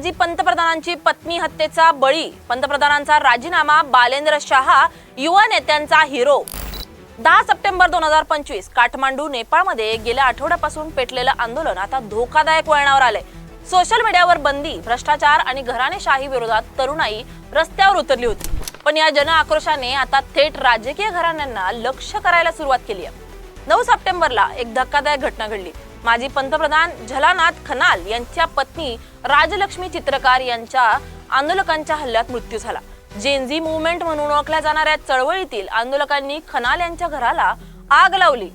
माजी पंतप्रधानांची पत्नी हत्येचा बळी. पंतप्रधानांचा राजीनामा बालेंद्र शहा युवा नेत्यांचा हिरो. दहा सप्टेंबर दोन हजार पंचवीस काठमांडू नेपाळमध्ये गेल्या आठवड्यापासून पेटलेलं आंदोलन आता धोकादायक वळणावर आलंय. सोशल मीडियावर बंदी भ्रष्टाचार आणि घराणेशाही विरोधात तरुणाई रस्त्यावर उतरली होती. पण या जन आक्रोशाने आता थेट राजकीय घराण्यांना लक्ष करायला सुरुवात केली आहे. नऊ सप्टेंबरला एक धक्कादायक घटना घडली. माजी पंतप्रधान झलानाथ खनाल यांच्या पत्नी राजलक्ष्मी चित्रकार यांच्या आंदोलकांच्या हल्ल्यात मृत्यू झाला. जेनझी मुवमेंट म्हणून ओळखल्या जाणाऱ्या चळवळीतील आंदोलकांनी खनाल यांच्या घराला आग लावली.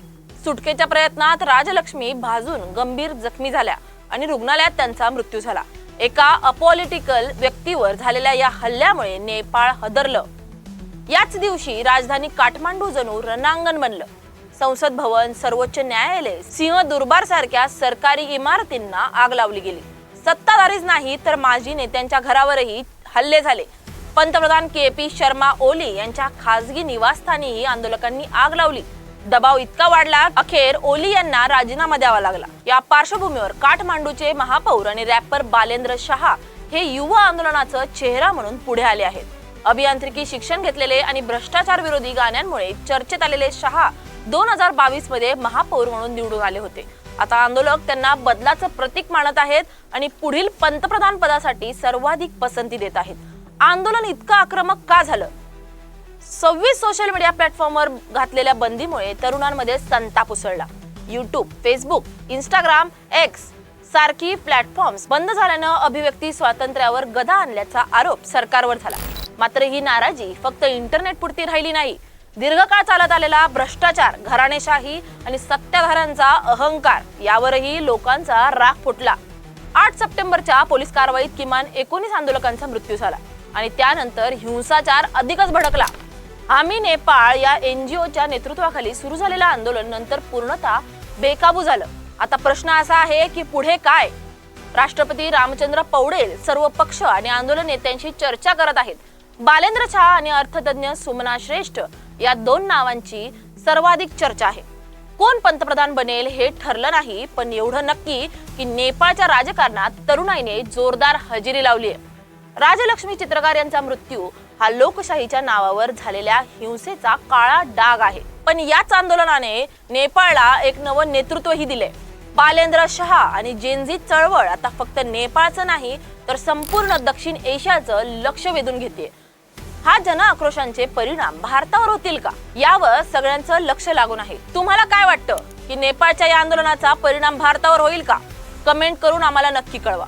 सुटकेच्या प्रयत्नात राजलक्ष्मी भाजून गंभीर जखमी झाल्या आणि रुग्णालयात त्यांचा मृत्यू झाला. एका अपॉलिटिकल व्यक्तीवर झालेल्या या हल्ल्यामुळे नेपाळ हदरलं. याच दिवशी राजधानी काठमांडू जणू रणांगण बनलं. संसद भवन सर्वोच्च न्यायालय सिंह दुर्बार सारख्या सरकारी इमारतींना आग लावली गेली. सत्ताधारीच नाही तर माजी नेत्यांच्या घरावरही हल्ले झाले. पंतप्रधान के पी शर्मा ओली यांच्या खासगी निवासस्थानीही आंदोलकांनी आग लावली. दबाव इतका वाढला अखेर ओली यांना राजीनामा द्यावा लागला. या पार्श्वभूमीवर काठमांडूचे महापौर आणि रॅपर बालेंद्र शहा हे युवा आंदोलनाचं चेहरा म्हणून पुढे आले आहेत. अभियांत्रिकी शिक्षण घेतलेले आणि भ्रष्टाचार विरोधी गाण्यांमुळे चर्चेत आलेले शहा दोन हजार बावीसमध्ये महापौर म्हणून निवडून आले होते. आता आंदोलक त्यांना बदलाचं प्रतीक मानत आहेत आणि पुढील पंतप्रधान पदासाठी सर्वाधिक पसंती देत आहेत. आंदोलन इतकं आक्रमक का झालं? सव्वीस सोशल मीडिया प्लॅटफॉर्मवर घातलेल्या बंदीमुळे तरुणांमध्ये संताप उसळला. युट्यूब फेसबुक इंस्टाग्राम एक्स सारखी प्लॅटफॉर्म्स बंद झाल्यानं अभिव्यक्ती स्वातंत्र्यावर गदा आणल्याचा आरोप सरकारवर झाला. मात्र ही नाराजी फक्त इंटरनेट पुरती राहिली नाही. दीर्घकाळ चालत आलेला भ्रष्टाचार घराणेशाही आणि सत्ताधाऱ्यांचा अहंकार यावरही लोकांचा राग फुटला. आठ सप्टेंबरच्या पोलीस कारवाईत किमान एकोणीस आंदोलकांचा मृत्यू झाला आणि त्यानंतर हिंसाचार अधिकच भडकला. आम्ही नेपाळ या एनजीओच्या नेतृत्वाखाली सुरू झालेलं आंदोलन नंतर पूर्णतः बेकाबू झालं. आता प्रश्न असा आहे की पुढे काय? राष्ट्रपती रामचंद्र पौडेल सर्व पक्ष आणि आंदोलन नेत्यांशी चर्चा करत आहेत. बालेंद्र शहा आणि अर्थतज्ञ सुमना श्रेष्ठ या दोन नावांची सर्वाधिक चर्चा आहे. कोण पंतप्रधान बनेल हे ठरलं नाही पण एवढं नक्की की नेपाळच्या राजकारणात तरुणाईने जोरदार हजेरी लावली आहे. राजलक्ष्मी चित्रकार यांचा मृत्यू हा लोकशाहीच्या नावावर झालेल्या हिंसेचा काळा डाग आहे. पण याच आंदोलनाने नेपाळला एक नवं नेतृत्वही दिले बालेंद्र शहा आणि जेनझी चळवळ आता फक्त नेपाळचं नाही तर संपूर्ण दक्षिण एशियाचं लक्ष वेधून घेते हा जन आक्रोशांचे परिणाम भारतावर होतील का? यावर सगळ्यांचं लक्ष लागून आहे. तुम्हाला काय वाटतं? की नेपाळच्या या आंदोलनाचा परिणाम भारतावर होईल का? कमेंट करून आम्हाला नक्की कळवा.